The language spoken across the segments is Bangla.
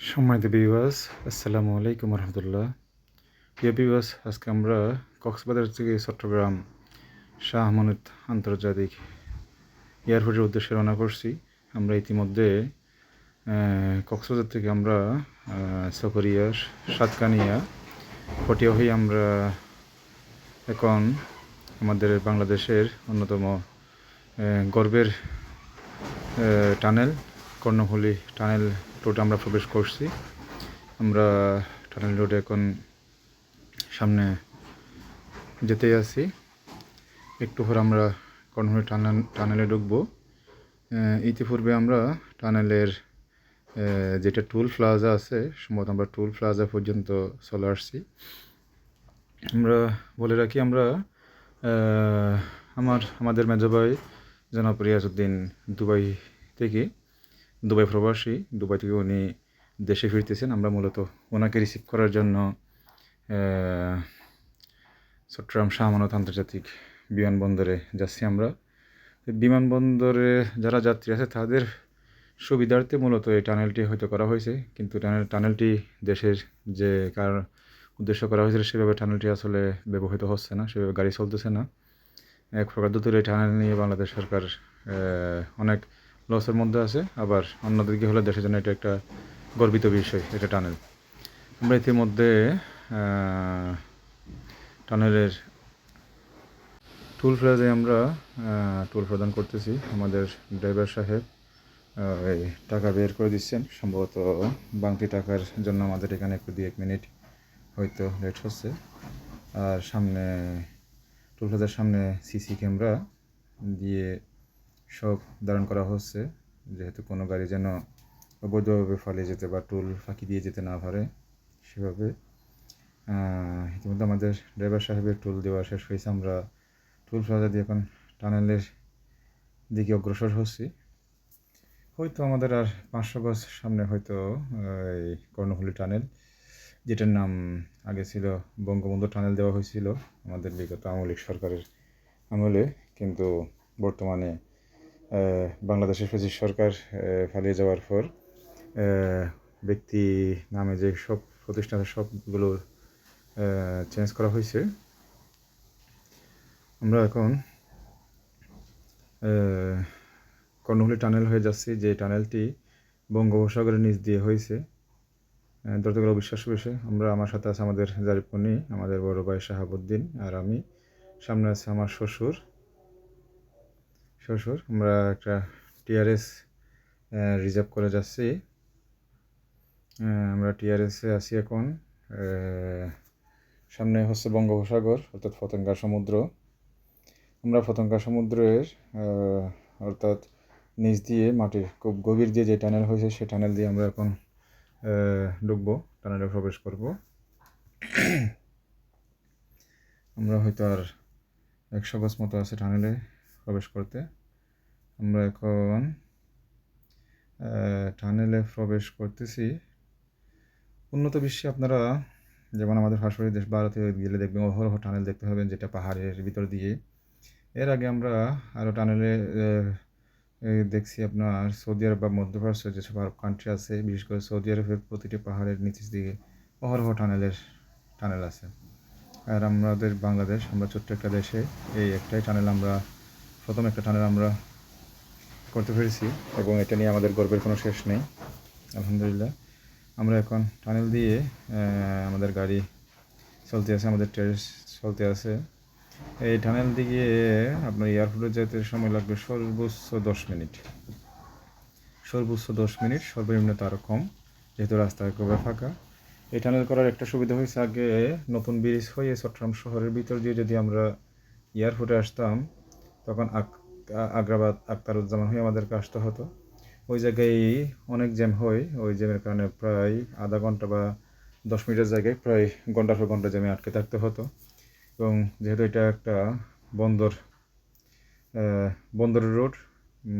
সম্মানিত বিবাস আসসালামু আলাইকুম রহমতুল্লাহ প্রিয় বিবাস আজকে আমরা কক্সবাজার থেকে চট্টগ্রাম শাহ আমানত আন্তর্জাতিক এয়ারপোর্টের উদ্দেশ্যে রওনা করছি। আমরা ইতিমধ্যে কক্সবাজার থেকে আমরা আহ, চকরিয়া সাতকানিয়া ফটিয়া হয়ে আমরা এখন আমাদের বাংলাদেশের অন্যতম গর্বের টানেল কর্ণফুলি টানেল রোডে আমরা প্রবেশ করছি। আমরা টানেল রোডে এখন সামনে যেতেই আছি। একটু পর আমরা কর্ণফুলি টানেল টানেলে ঢুকবো। ইতিপূর্বে আমরা টানেলের যেটা টুল প্লাজা আছে, সম্ভবত আমরা টুল প্লাজা পর্যন্ত চলে আসছি। আমরা বলে রাখি, আমরা আমার, আমাদের মেজো ভাই জনাব দুবাই থেকে দুবাই প্রবাসী। দুবাই থেকে উনি দেশে ফিরতেছেন। আমরা মূলত ওনাকে রিসিভ করার জন্য চট্টগ্রাম শাহ আমানত আন্তর্জাতিক বিমানবন্দরে যাচ্ছি আমরা। বিমানবন্দরে যারা যাত্রী আছে, তাদের সুবিধার্থে মূলত এই টানেলটি হয়তো করা হয়েছে। কিন্তু টানেল টানেলটি দেশের যে কার উদ্দেশ্য করা হয়েছিল, সেভাবে টানেলটি আসলে ব্যবহৃত হচ্ছে না, সেভাবে গাড়ি চলতেছে না। এক প্রকার দুটোর এই টানেল নিয়ে বাংলাদেশ সরকার অনেক লসের মধ্যে আছে, আবার অন্যদিকে হলে দেশের জন্য এটা একটা গর্বিত বিষয়, এটা টানেল। আমরা ইতিমধ্যে টানেলের টুল প্লাজে আমরা টুল প্রদান করতেছি। আমাদের ড্রাইভার সাহেব এই টাকা বের করে দিচ্ছেন। সম্ভবত বাংতি টাকার জন্য আমাদের এখানে একটু দুই এক মিনিট হয়তো লেট হচ্ছে। আর সামনে টুল প্লাজার সামনে সিসি ক্যামেরা দিয়ে সব ধারণ করা হচ্ছে, যেহেতু কোনো গাড়ি যেন অবৈধভাবে ফালিয়ে যেতে বা টুল ফাঁকি দিয়ে যেতে না পারে সেভাবে। ইতিমধ্যে আমাদের ড্রাইভার সাহেবের টুল দেওয়া শেষ হয়েছে। আমরা টুল প্লাজা দিয়ে এখন টানেলের দিকে অগ্রসর হচ্ছি। হয়তো আমাদের আর পাঁচশো গজ সামনে হয়তো এই কর্ণফুলী টানেল, যেটার নাম আগে ছিল বঙ্গবন্ধু টানেল দেওয়া হয়েছিল, আমাদের বিগত আওয়ামী লীগ সরকারের আমলে, কিন্তু বর্তমানে বাংলাদেশের ফেসিস সরকার পালিয়ে যাওয়ার পর ব্যক্তি নামে যে সব প্রতিষ্ঠান আছে সবগুলো চেঞ্জ করা হয়েছে। আমরা এখন আহ, কর্ণফুলী টানেল হয়ে যাচ্ছি যে টানেলটি বঙ্গোপসাগরের নিচ দিয়ে হয়েছে। দর্শকরা বিশ্বাস করেছে আমরা আমার সাথে আছে আমাদের জারিপনি আমাদের বড় ভাই শাহাবুদ্দিন আর আমি। সামনে আছে আমার শ্বশুর। শ্বশুর, আমরা একটা টিআরএস রিজার্ভ করে যাচ্ছি। আমরা টিআরএসে আছি এখন সামনে হচ্ছে বঙ্গোপসাগর, অর্থাৎ পতঙ্গা সমুদ্র। আমরা পতঙ্গা সমুদ্রের অর্থাৎ নিচ দিয়ে, মাটির খুব গভীর দিয়ে যে টানেল হয়েছে সেই টানেল দিয়ে আমরা এখন ঢুকবো টানেলে প্রবেশ করব। আমরা হয়তো আর একশো গজ মতো আছে টানেলে প্রবেশ করতে। আমরা এখন টানেলে প্রবেশ করতেছি। উন্নত বিশ্বে আপনারা যেমন আমাদের পার্শ্ববর্তী দেশ ভারতে গেলে দেখবেন, অহরহ টানেল দেখতে পাবেন, যেটা পাহাড়ের ভিতর দিয়ে। এর আগে আমরা আরও টানেলে দেখছি আপনার সৌদি আরব বা মধ্যপ্রাচ্যের যেসব আরব কান্ট্রি আছে, বিশেষ করে সৌদি আরবের প্রতিটি পাহাড়ের নিচের দিকে অহরহ টানেলের টানেল আছে। আর আমাদের বাংলাদেশ, আমরা ছোট্ট একটা দেশে, এই একটাই টানেল আমরা, প্রথম একটা টানেল আমরা করতে পেরেছি এবং এটা নিয়ে আমাদের গর্বের কোনো শেষ নেই। আলহামদুলিল্লাহ। আমরা এখন টানেল দিয়ে আমাদের গাড়ি চলতে আছে, আমাদের টেরেস চলতে আছে। এই টানেল দিকে আপনার এয়ারপোর্টে যেতে সময় লাগবে সর্বোচ্চ দশ মিনিট। সর্বোচ্চ দশ মিনিট, সর্বনিম্ন তারও কম, যেহেতু রাস্তা একেবারে ফাঁকা। এই টানেল করার একটা সুবিধা হয়েছে, আগে নতুন ব্রিজ হয়ে চট্টগ্রাম শহরের ভিতর দিয়ে যদি আমরা এয়ারপোর্টে আসতাম, তখন আগ্রাবাদ আক্তারুজ্জামান হয়ে আমাদেরকে আসতে হতো। ওই জায়গায় অনেক জ্যাম হয় ওই জ্যামের কারণে প্রায় আধা ঘণ্টা বা দশ মিনিটের জায়গায় প্রায় ঘণ্টার পর ঘণ্টা জ্যামে আটকে থাকতে হতো। এবং যেহেতু এটা একটা বন্দর আহ, বন্দরের রোড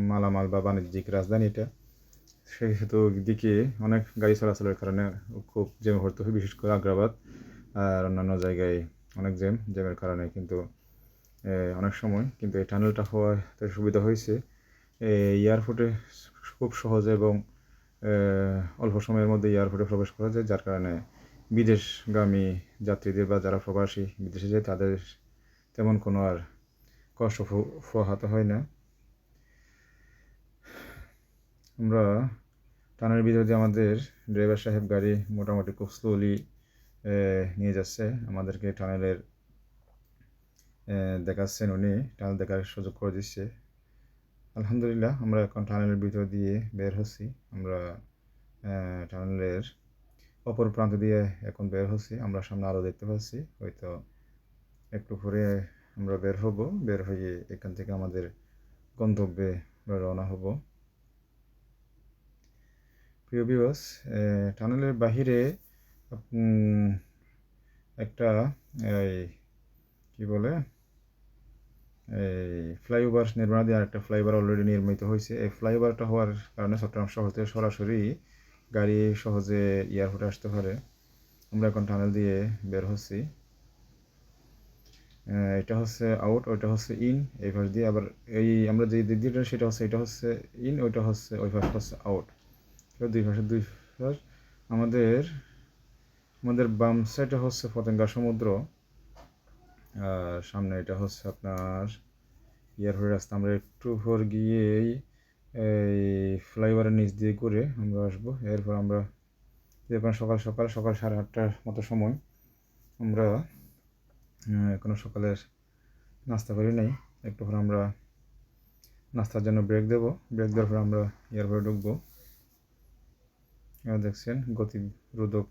মালামাল বা বাণিজ্যিক রাজধানী এটা সেহেতু দিকে অনেক গাড়ি চলাচলের কারণে খুব জ্যামে ভরতে হয়। বিশেষ করে আগ্রাবাদ আর অন্যান্য জায়গায় অনেক জ্যাম জ্যামের কারণে কিন্তু অনেক সময়, কিন্তু এই টানেলটা হওয়াতে সুবিধা হয়েছে। এয়ারপোর্টে খুব সহজে এবং অল্প সময়ের মধ্যে এয়ারপোর্টে প্রবেশ করা যায়, যার কারণে বিদেশগামী যাত্রীদের বা যারা প্রবাসী বিদেশে যায়, তাদের তেমন কোনো আর কষ্ট পোহাতে হয় না। আমরা টানের ভিতর দিয়ে আমাদের ড্রাইভার সাহেব গাড়ি মোটামুটি খুব স্লোলি নিয়ে যাচ্ছে। আমাদেরকে টানেলের দেখাচ্ছেন উনি, টানেল দেখার সুযোগ করে দিচ্ছে। আলহামদুলিল্লাহ, আমরা এখন টানেলের ভিতর দিয়ে বের হচ্ছি। আমরা টানেলের অপর প্রান্ত দিয়ে এখন বের হচ্ছি। আমরা সামনে আলো দেখতে পাচ্ছি। হয়তো একটু পরে আমরা বের হব। বের হয়ে এখান থেকে আমাদের গন্তব্যে রওনা হব। প্রিয় বিবাস টানেলের বাহিরে একটা, এই কি বলে? এই ফ্লাইওভার নির্মাণ দিয়ে আরেকটা ফ্লাইওভার অলরেডি নির্মিত হয়েছে। এই ফ্লাইওভারটা হওয়ার কারণে চট্টগ্রাম শহর থেকে সরাসরি গাড়ি সহজে এয়ারপোর্টে আসতে পারে। আমরা এখন টানেল দিয়ে বের হচ্ছি। এটা হচ্ছে আউট ওইটা হচ্ছে ইন এই পাশ দিয়ে। আবার এই আমরা যে দিক দিয়ে সেটা হচ্ছে, এটা হচ্ছে ইন ওইটা হচ্ছে, ওই পাশ হচ্ছে আউট দুই পাশে দুই পাশ, আমাদের আমাদের বাম সাইডে হচ্ছে পতেঙ্গা সমুদ্র। সামনে এটা হচ্ছে আপনার এয়ারপোর্ট রাস্তা আমরা একটু পর গিয়েই এই ফ্লাইওভারের নিচ দিয়ে করে আমরা আসব। এরপর আমরা এখন সকাল সকাল সকাল সাড়ে আটটার মতো সময় আমরা আহ, এখনও সকালের নাস্তা করি নাই। একটু পর আমরা নাস্তার জন্য ব্রেক দেবো। ব্রেক দেওয়ার পর আমরা এয়ারপোর্টে ঢুকবো। দেখছেন গতি রোধক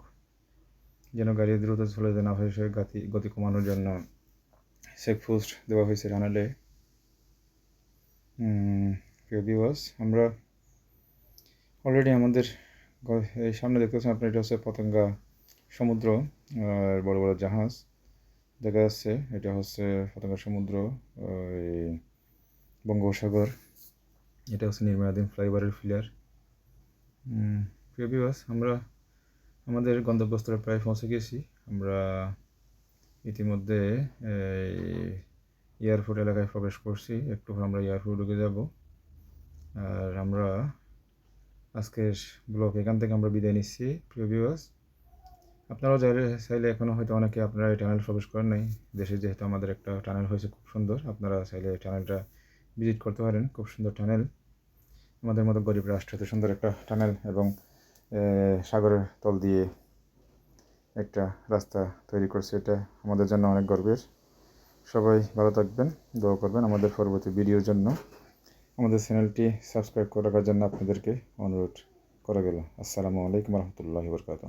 যেন গাড়ি দ্রুত চলে যায় না হয় সে গতি গতি কমানোর জন্য। চেক পোস্ট দেওয়া হয়েছে টানেলে প্রিয় দিবস আমরা অলরেডি আমাদের সামনে দেখতেছেন আপনার এটা হচ্ছে পতঙ্গা সমুদ্র বড় বড় জাহাজ দেখা যাচ্ছে। এটা হচ্ছে পতঙ্গা সমুদ্র বঙ্গোপসাগর। এটা হচ্ছে নির্মাণাধীন ফ্লাইওভারের ফিলার প্রিয় বিবাস আমরা আমাদের গন্তব্যস্থলে প্রায় পৌঁছে গেছি। আমরা ইতিমধ্যে এয়ারপোর্ট এলাকায় প্রবেশ করছি। একটু আমরা এয়ারপোর্ট ঢুকে যাব। আর আমরা আজকের ব্লগ এখান থেকে আমরা বিদায় নিচ্ছি, প্রিয় ভিউয়ার্স আপনারাও চাইলে চাইলে এখনও হয়তো অনেকে আপনারা এই টানেল প্রবেশ করেন নাই। দেশে যেহেতু আমাদের একটা টানেল হয়েছে, খুব সুন্দর। আপনারা চাইলে এই টানেলটা ভিজিট করতে পারেন। খুব সুন্দর টানেল আমাদের মতো গরিব রাষ্ট্র এত সুন্দর একটা টানেল এবং সাগরের তল দিয়ে একটা রাস্তা তৈরি করছে, এটা আমাদের জন্য অনেক গর্বের। সবাই ভালো থাকবেন, দোয়া করবেন আমাদের পরবর্তী ভিডিওর জন্য। আমাদের চ্যানেলটি সাবস্ক্রাইব করে রাখার জন্য আপনাদেরকে অনুরোধ করা গেল। আসসালামু আলাইকুম রহমতুল্লাহ বরকাত